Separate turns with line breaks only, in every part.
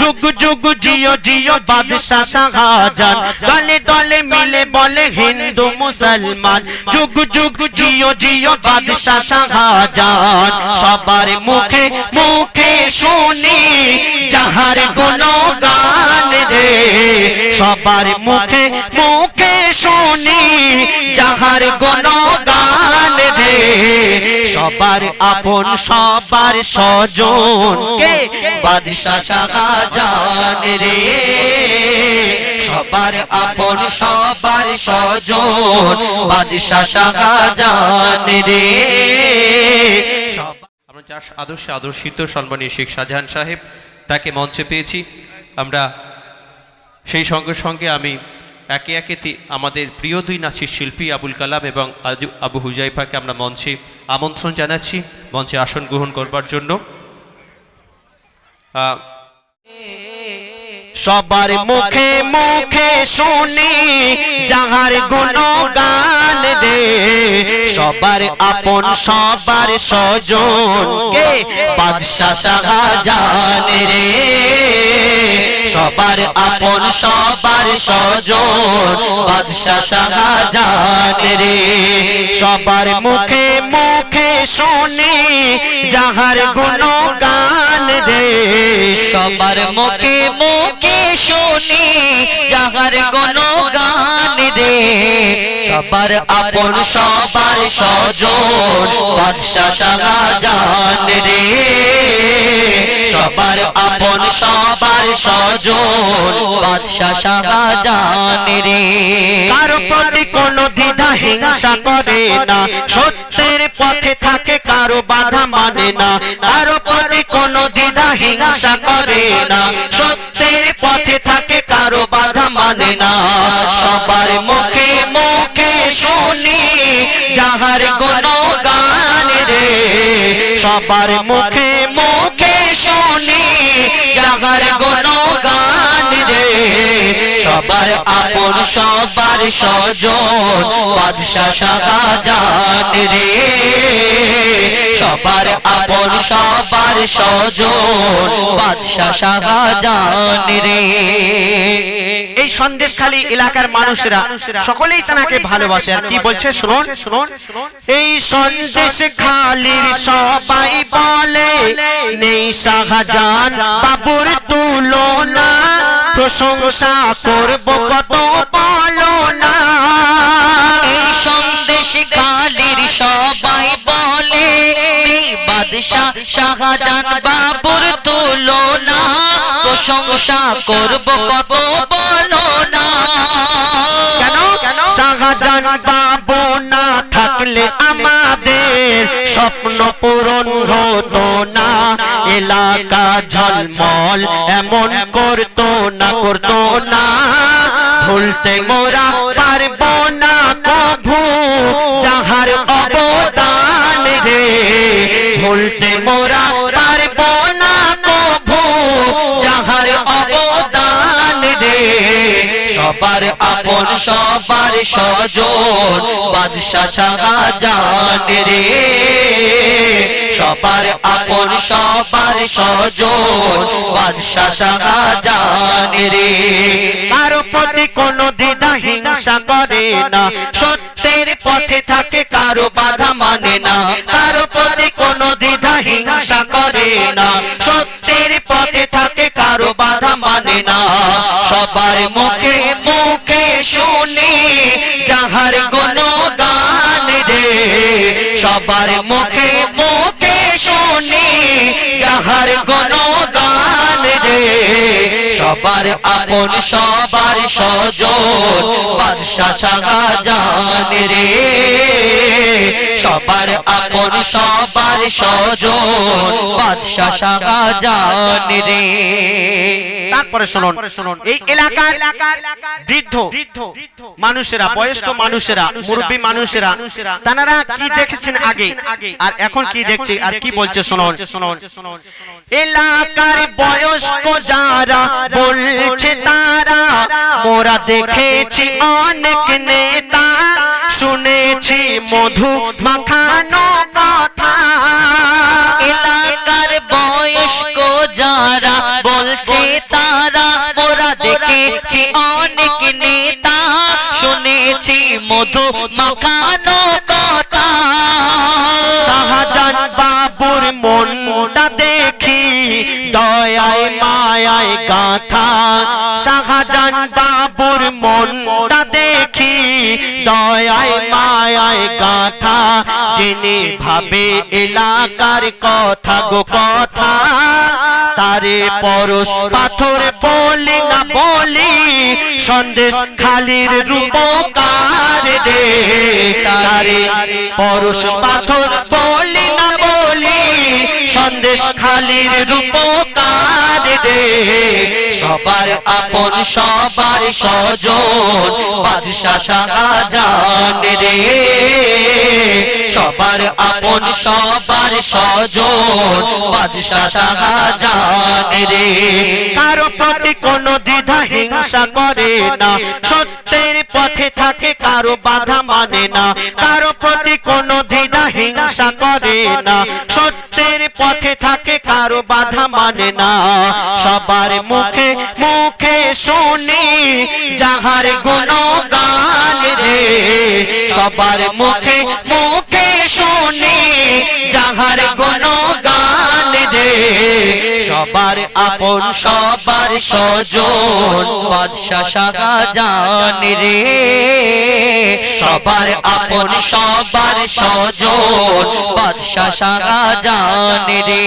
যুগ যুগ, জিও জিও, বাদশাহ শাহজাহান। দলে দলে মিলে বলে হিন্দু, মুসলমান। যুগ যুগ, জিও জিও, বাদশাহ শাহজাহান। সবার মুখে মুখে শুনি যাহার গুণগান রে। সবার মুখে মুখে শুনি, যাহার গুণগান রে, সবার আপন, সবার স্বজন কে? বাদশাহ শাহজাহান রে, সবার আপন, সবার স্বজন বাদশাহ শাহজাহান রে।
আমরা আদর্শে আদর্শিত, সম্মানীয় শেখ শাহজাহান সাহেব, তাকে মঞ্চে পেয়েছি। আমরা সেই সঙ্গে সঙ্গে আমি একে একে আমাদের প্রিয় দুই নাচের শিল্পী আবুল কালাম এবং আবু হুজাইফাকে আমরা মঞ্চে আমন্ত্রণ জানাচ্ছি। মঞ্চে আসন গ্রহণ করবার জন্য।
সবার মুখে মুখে শুনি যাহার গুণগান রে সবার আপন সবার স্বজন কে? বাদশাহ শাহজাহান রে। সবার আপন সবার স্বজন বাদশাহ শাহজাহান রে। সবার মুখে মুখে শুনি যাহার গুণগান রে
সবার মুখে মুখে শুনি, যাহার কোন গান রে সবার আপন, সবার স্বজন বাদশাহ শাহজাহান রে। সবার আপন, সবার স্বজন বাদশাহ শাহজাহান রে।
কারও প্রতি কোনো দ্বিধা, হিংসা করে না, সত্যের পথে থাকে, কারও বাধা মানে না। কারও প্রতি কোনো দ্বিধা, হিংসা করে না, সত্যের পথে থাকে কারও বাধা মানে না। সবার মুখে মুখে শুনি যাহার কোন গান রে। সবার মুখে মুখে শুনি যাহার কোনো সবার আপন সবার স্বজন, বাদশাহ শাহজাহান রে। সবার আপন সবার স্বজন,
বাদশাহ শাহজাহান রে।
এই সন্দেশখালী এলাকার মানুষেরা সকলেই তাকে ভালোবাসে। আর কি বলছে, শুনুন। শুনুন এই সন্দেশ সবাই বলে, নেই শাহজাহান বাবুর তুলনা, প্রশংসা করব কত বলো না।
এই সন্দেশ কালির সবাই বলে এই বাদশাহ শাহজাহান বাবুর তুলনা প্রশংসা করব কত বলো না।
কেন? শাহজাহান বাবু না থাকলে আমাদের স্বপ্ন পূরণ হতো না। এলাকা ঝলমল এমন করতো না করতো না। ভুলতে মোরা পারব না কভু যাহার অবদান রে। ভুলতে মোরা সবার আপন, সবার স্বজন, বাদশাহ শাহজাহান রে। সবার আপন, সবার স্বজন, বাদশাহ শাহজাহান রে। কারও প্রতি কোনো দ্বিধা, হিংসা করে না। সত্যের পথে থাকে, কারও বাধা মানে না। কারও প্রতি কোনো দ্বিধা, হিংসা করে না। সত্যের পথে থাকে, কারও বাধা মানে না। সবার মুখে মুখে শুনি যাহার গুণগান গান রে। সবার মুখে মুখে শুনি যাহার রে সবার আপন, সবার স্বজন বাদশাহ শাহজাহান রে। সবার আপন, সবার স্বজন বাদশাহ শাহজাহান রে। তারপরে শুনুন, এই এলাকার বৃদ্ধ, মানুষেরা, বয়স্ক মানুষেরা, মুরব্বী মানুষেরা তারা কি দেখেছেন আগে? আর এখন কি দেখছে? আর কি বলছে? শুনুন শুনুন। এলাকার বয়স্ক যারা বলছে তারা মোরা দেখেছি অনেক নেতা, শুনেছি মধু মাখানো কথা।
এলাকার বয়স্ক যারা বলছে তারা মোরা দেখেছি অনেক নেতা, শুনেছি মধু মাখানো কথা।
শাহজান বাবুর মোটা দেখ মায়ায় গাথা। শাহজান বাবুর মনটা দেখি, দয়ায় মায়ায় গাথা। জেনে ভাবে এলাকার কথা গো কথা, তারে পরশ পাথর বলি না বলি, সন্দেশ খালির রূপকার রে। তারে পরশ পাথর বলি না বলি, সন্দেশ খালির রূপকার রে
সবার আপন, সবার সজন বাদশাহ শাহজান রে। সবার আপন, সবার সজন বাদশাহ শাহজান রে।
কারও প্রতি কোনো দ্বিধা, হিংসা করে না। সত্যের পথে থাকে, কারও বাধা মানে না। কারও প্রতি কোনো দ্বিধা, হিংসা করে না। সত্যের পথে থাকে কারও বাধা মানে না। সবার মুখে মুখে শুনি যাহার গুণগান রে। সবার মুখে মুখে শুনি যাহার গুণগান রে। সবার আপন,
সবার সজন বাদশাহ শাহজান রে। সবার আপন, সবার সজন বাদশাহ শাহজান রে।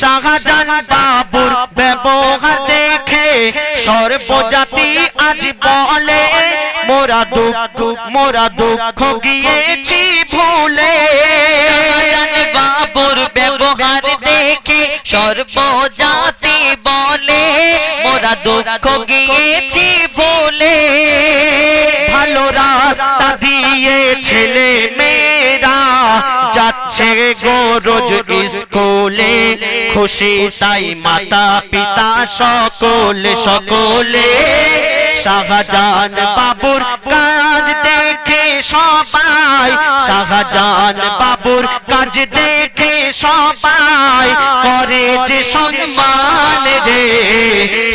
শাহজান বাবুর ব্যবহার দেখে সর্বজাতি আজ বলে, মোরা দুঃখ মোরা দুঃখ গিয়েছি ভুলে।
বাবুর ব্যবহার দেখে সর্বজাতি বলে, মোরা দুঃখ গিয়েছি বলে।
ভালো রাস্তা দিয়ে ছেলে মেয়েরা যাচ্ছে গো রোজ স্কুলে। খুশি তাই মাতা পিতা সকলে সকলে। শাহজান বাবুর কাজ সবাই শাহজান বাবুর কাজ দেখে সবাই করে যে সম্মান রে।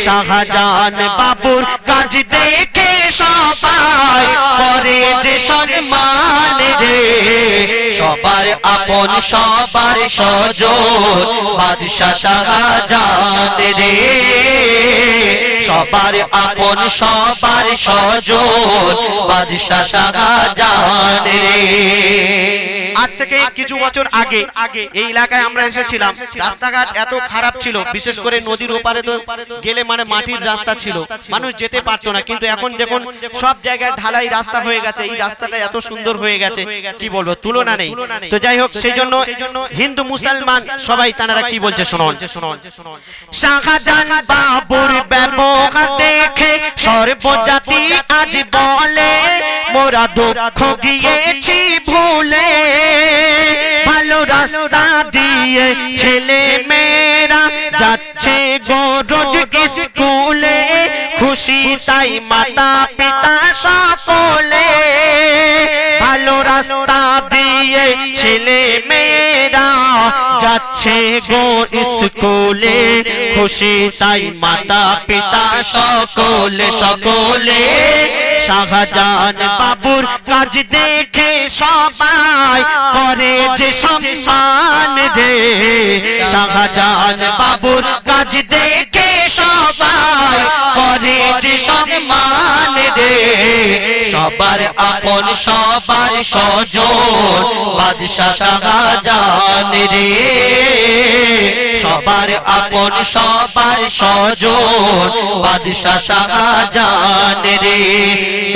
শাহজান বাবুর কাজ দেখে সবাই করে যে সম্মান রে।
সবার আপন, সবার সজন বাদশাহ শাহজান রে। সবার আপন সবার সজন বাদশাহ শাহজান রে।
আজ থেকে কিছু বছর আগে এই এলাকায় আমরা এসেছিলাম। রাস্তাঘাট এত খারাপ ছিল বিশেষ করে নদীর ওপারে তো গেলে মানে মাটির রাস্তা ছিল। মানুষ যেতে পারতো না কিন্তু এখন দেখুন সব জায়গায় ঢালাই রাস্তা হয়ে গেছে। এই রাস্তাটা এত সুন্দর হয়ে গেছে। কি বলব তুলনা নেই। তো যাই হোক সেই জন্য হিন্দু মুসলমান সবাই তারা কি বলছে শুনুন। শাহজাহান বাবুর ব্যবহার দেখে সর্বজাতি আজ বলে মোরা দুঃখ গিয়েছি ভুলে ভালো রাস্তা দিয়ে ছেলে মেয়েরা যাচ্ছে গো রোজ স্কুলে তাই মাতা পিতা সকলে ভালো রাস্তা দিয়ে ছেলে মেয়েরা যাচ্ছে গো স্কুলে। খুশি তাই মাতা পিতা সকলে সকলে। শাহজাহান বাবুর কাজ দেখে সবাই করে যে সম্মান রে। শাহজাহান বাবুর কাজ দেখে সবাই করে যে সম্মান রে।
সবার আপন, সবার সজন বাদশাহ শাহজান রে। সবার আপন, সবার সজন বাদশাহ শাহজান রে।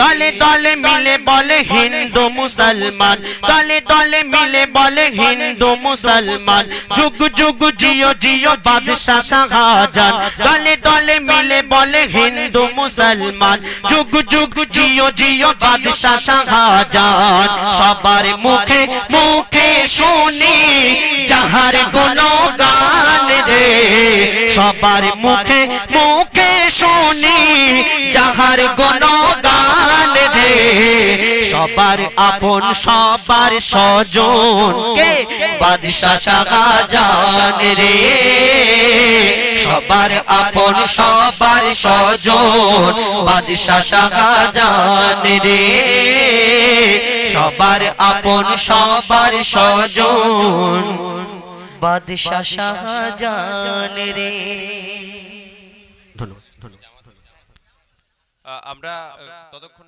দলে দলে মিলে বলে হিন্দু, মুসলমান। দলে দলে মিলে বলে হিন্দু, মুসলমান। যুগ যুগ জিও জিও বাদশাহ শাহজাহান দলে দলে মিলে বলে হিন্দু মুসলমান। যুগ যুগ, জিও জিও, বাদশাহ, শাহজাহান। সবার মুখে মুখে শুনি যাহার গান রে। সবার মুখে মুখে শুনি যাহার কোনো রে
সবার আপন সবার স্বজন। কে? বাদশাহ শাহজাহান রে। সবার আপন সবার স্বজন। বাদশাহ শাহজাহান রে। সবার আপন সবার স্বজন। বাদশাহ শাহজাহান রে।
ধন্যবাদ
আমরা ততক্ষণ